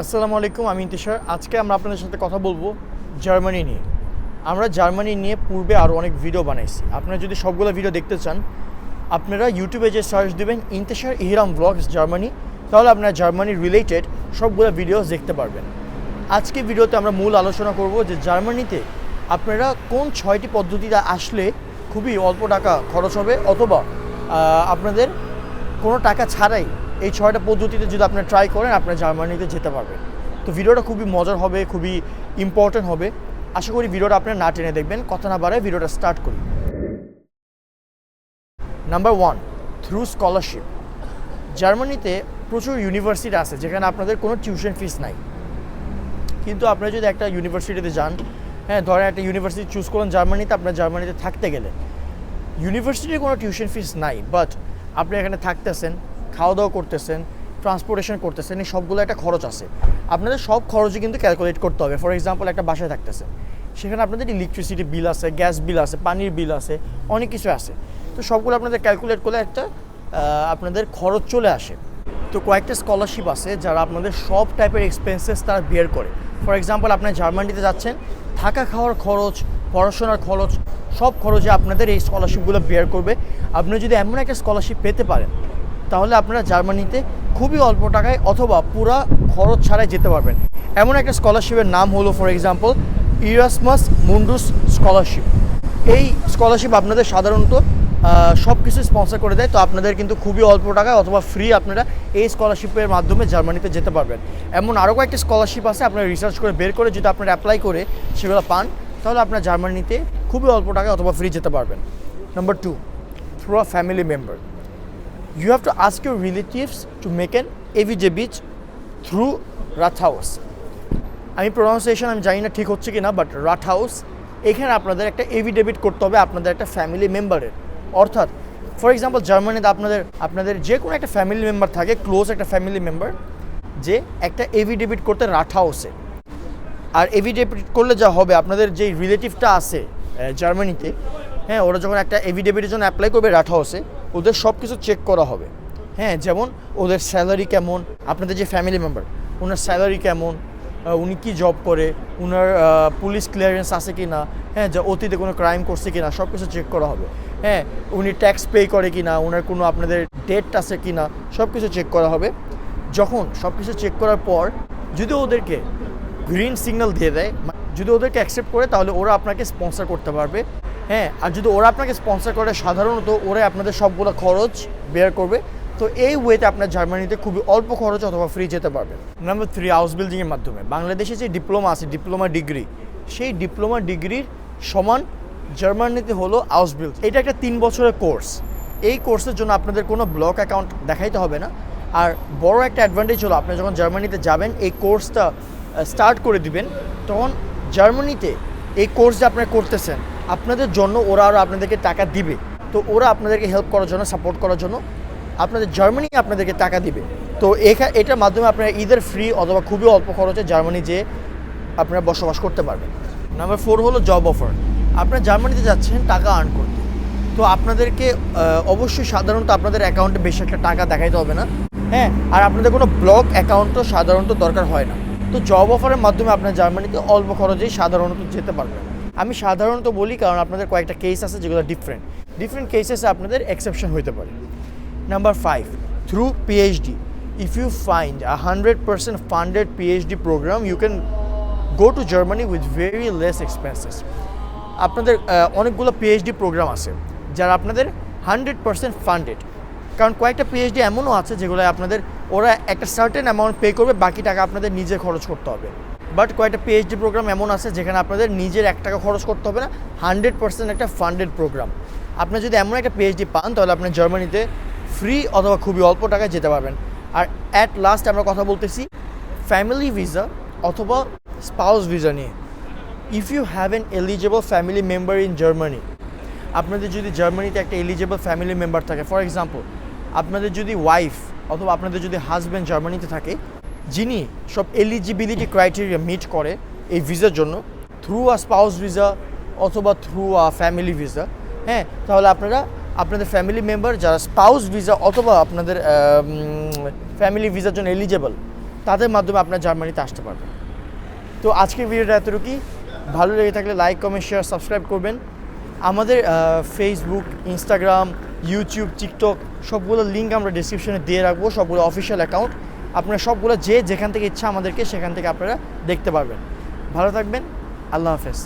আসসালামু আলাইকুম, আমি ইন্তিশার। আজকে আমরা আপনাদের সাথে কথা বলব জার্মানি নিয়ে। আমরা জার্মানি নিয়ে পূর্বে আরও অনেক ভিডিও বানাইছি। আপনারা যদি সবগুলো ভিডিও দেখতে চান, আপনারা ইউটিউবে যে সার্চ দেবেন, ইন্তেশার ইহরাম ব্লগস জার্মানি, তাহলে আপনারা জার্মানি রিলেটেড সবগুলো ভিডিও দেখতে পারবেন। আজকে ভিডিওতে আমরা মূল আলোচনা করব যে জার্মানিতে আপনারা কোন ছয়টি পদ্ধতিতে আসলে খুবই অল্প টাকা খরচ হবে, অথবা আপনাদের কোনো টাকা ছাড়াই এই ছয়টা পদ্ধতিতে যদি আপনারা ট্রাই করেন, আপনারা জার্মানিতে যেতে পারবেন। তো ভিডিওটা খুবই মজার হবে, খুবই ইম্পর্টেন্ট হবে। আশা করি ভিডিওটা আপনারা না টেনে দেখবেন। কথা না বাড়ায় ভিডিওটা স্টার্ট করি। নাম্বার ওয়ান থ্রু স্কলারশিপ জার্মানিতে প্রচুর ইউনিভার্সিটি আছে, যেখানে আপনাদের কোনো টিউশন ফিস নাই। কিন্তু আপনারা যদি একটা ইউনিভার্সিটিতে যান হ্যাঁ ধরেন একটা ইউনিভার্সিটি চুজ করলেন জার্মানিতে, আপনার জার্মানিতে থাকতে গেলে ইউনিভার্সিটির কোনো টিউশন ফিস নাই বাট আপনি এখানে থাকতেছেন। খাওয়া দাওয়া করতেছেন ট্রান্সপোর্টেশন করতেছেন, এই সবগুলো একটা খরচ আছে। আপনাদের সব খরচই কিন্তু ক্যালকুলেট করতে হবে। ফর এক্সাম্পল একটা বাসায় থাকতেছেন। সেখানে আপনাদের ইলেকট্রিসিটি বিল আছে গ্যাস বিল আছে, পানির বিল আছে, অনেক কিছু আছে। তো সবগুলো আপনাদের ক্যালকুলেট করলে একটা আপনাদের খরচ চলে আসে। তো কয়েকটা স্কলারশিপ আছে যারা আপনাদের সব টাইপের এক্সপেন্সেস তারা বিয়ার করে। ফর এক্সাম্পল আপনার জার্মানিতে যাচ্ছেন, থাকা খাওয়ার খরচ, পড়াশোনার খরচ, সব খরচে আপনাদের এই স্কলারশিপগুলো বের করবে। আপনি যদি এমন একটা স্কলারশিপ পেতে পারেন তাহলে আপনারা জার্মানিতে খুবই অল্প টাকায় অথবা পুরা খরচ ছাড়াই যেতে পারবেন। এমন একটা স্কলারশিপের নাম হলো for example Erasmus Mundus scholarship এই স্কলারশিপ আপনাদের সাধারণত সব কিছু স্পন্সর করে দেয়, তো আপনাদের কিন্তু খুবই অল্প টাকায় অথবা ফ্রি আপনারা এই স্কলারশিপের মাধ্যমে জার্মানিতে যেতে পারবেন। এমন আরও কয়েকটি স্কলারশিপ আছে, আপনারা রিসার্চ করে বের করে যদি আপনারা অ্যাপ্লাই করে সেগুলো পান, তাহলে আপনার জার্মানিতে খুবই অল্প টাকায় অথবা ফ্রি যেতে পারবেন। Number two through a family member you have to ask your relatives to make an beach through house আমি প্রোনাউন্সিয়েশন আমি জানি না ঠিক হচ্ছে কি না বাট রাথ হাউস এখানে আপনাদের একটা এভিডেভিট করতে হবে আপনাদের একটা ফ্যামিলি মেম্বারের অর্থাৎ ফর এক্সাম্পল জার্মানিতে আপনাদের আপনাদের যে কোনো একটা ফ্যামিলি মেম্বার থাকে ক্লোজ একটা ফ্যামিলি মেম্বার যে একটা এভিডেভিট করতে রাথ হাউসে আর এভিডেভিট করলে যা হবে, আপনাদের যে রিলেটিভটা আছে জার্মানিতে হ্যাঁ ওরা যখন একটা এভিডেভিটের জন্য অ্যাপ্লাই করবে রাঠা হাউসে ওদের সব কিছু চেক করা হবে। হ্যাঁ যেমন ওদের স্যালারি কেমন, আপনাদের যে ফ্যামিলি মেম্বার ওনার স্যালারি কেমন উনি কি জব করে ওনার পুলিশ ক্লিয়ারেন্স আছে কি না হ্যাঁ যে অতীতে কোনো ক্রাইম করছে কি না সব কিছু চেক করা হবে। হ্যাঁ উনি ট্যাক্স পে করে কি না ওনার কোনো আপনাদের ডেট আছে কি না সব কিছু চেক করা হবে। যখন সব কিছু চেক করার পর যদি ওদেরকে গ্রিন সিগন্যাল দিয়ে দেয়, যদি ওদেরকে অ্যাকসেপ্ট করে, তাহলে ওরা আপনাকে স্পন্সর করতে পারবে। হ্যাঁ আর যদি ওরা আপনাকে স্পন্সর করে, সাধারণত ওরা আপনাদের সবগুলো খরচ বের করবে। তো এই ওয়েতে আপনার জার্মানিতে খুবই অল্প খরচ অথবা ফ্রি যেতে পারবেন। নাম্বার থ্রি হাউস বিল্ডিংয়ের মাধ্যমে। বাংলাদেশে যে ডিপ্লোমা আছে ডিপ্লোমা ডিগ্রি সেই ডিপ্লোমা ডিগ্রির সমান জার্মানিতে হলো হাউস বিল্ড এটা একটা তিন বছরের কোর্স এই কোর্সের জন্য আপনাদের কোনো ব্লক অ্যাকাউন্ট দেখাইতে হবে না। আর বড় একটা অ্যাডভান্টেজ হলো, আপনি যখন জার্মানিতে যাবেন, এই কোর্সটা স্টার্ট করে দিবেন, তখন জার্মানিতে এই কোর্স যে আপনারা করতেছেন। আপনাদের জন্য ওরা আরও আপনাদেরকে টাকা দিবে। তো ওরা আপনাদেরকে হেল্প করার জন্য সাপোর্ট করার জন্য আপনাদের জার্মানি আপনাদেরকে টাকা দিবে। তো এখা, এটার মাধ্যমে আপনারা ঈদের ফ্রি অথবা খুবই অল্প খরচে জার্মানি যেয়ে আপনারা বসবাস করতে পারবেন। নাম্বার ফোর হলো জব অফার আপনারা জার্মানিতে যাচ্ছেন টাকা আর্ন করতে। তো আপনাদেরকে অবশ্যই সাধারণত আপনাদের অ্যাকাউন্টে বেশি একটা টাকা দেখাইতে হবে না। হ্যাঁ আর আপনাদের কোনো ব্লক অ্যাকাউন্টও সাধারণত দরকার হয় না। তো জব অফারের মাধ্যমে আপনার জার্মানিতে অল্প খরচেই সাধারণত যেতে পারবেন। আমি সাধারণত বলি কারণ আপনাদের কয়েকটা কেস আছে যেগুলো ডিফারেন্ট ডিফারেন্ট কেসেসে আপনাদের এক্সেপশন হতে পারে। Number five through PhD if you find a hundred percent funded PhD programme you can go to Germany with very less expenses. আপনাদের অনেকগুলো পিএইচডি প্রোগ্রাম আছে যারা আপনাদের হান্ড্রেড পার্সেন্ট ফান্ডেড কারণ কয়েকটা পিএইচডি এমনও আছে যেগুলো আপনাদের, ওরা একটা সার্টেন অ্যামাউন্ট পে করবে, বাকি টাকা আপনাদের নিজে খরচ করতে হবে। বাট কয়েকটা পিএইচডি প্রোগ্রাম এমন আছে যেখানে আপনাদের নিজের এক টাকা খরচ করতে হবে না হান্ড্রেড পার্সেন্ট একটা ফান্ডেড প্রোগ্রাম আপনি যদি এমন একটা পিএইচডি পান, তাহলে আপনি জার্মানিতে ফ্রি অথবা খুবই অল্প টাকায় যেতে পারবেন। আর অ্যাট লাস্ট আমরা কথা বলতেছি ফ্যামিলি ভিসা অথবা স্পাউস ভিসা নিয়ে। If you have an eligible family member in Germany আপনাদের যদি জার্মানিতে একটা এলিজেবল ফ্যামিলি মেম্বার থাকে ফর এক্সাম্পল আপনাদের যদি ওয়াইফ অথবা আপনাদের যদি হাজব্যান্ড জার্মানিতে থাকে যিনি সব এলিজিবিলিটি ক্রাইটেরিয়া মিট করে এই ভিসার জন্য থ্রু আ স্পাউস ভিসা অথবা থ্রু আ ফ্যামিলি ভিসা হ্যাঁ? তাহলে আপনারা, আপনাদের ফ্যামিলি মেম্বার যারা স্পাউস ভিসা অথবা আপনাদের ফ্যামিলি ভিসার জন্য এলিজেবল তাদের মাধ্যমে আপনার জার্মানিতে আসতে পারবেন। তো আজকের ভিডিওটা এতটুকুই। ভালো লেগে থাকলে লাইক কমেন্ট শেয়ার সাবস্ক্রাইব করবেন। আমাদের ফেসবুক ইনস্টাগ্রাম ইউটিউব টিকটক সবগুলো লিঙ্ক আমরা ডিসক্রিপশনে দিয়ে রাখব, সবগুলো অফিসিয়াল অ্যাকাউন্ট আপনারা সবগুলো যে যেখান থেকে ইচ্ছা আমাদেরকে সেখান থেকে আপনারা দেখতে পারবেন। ভালো থাকবেন, আল্লাহ হাফেজ।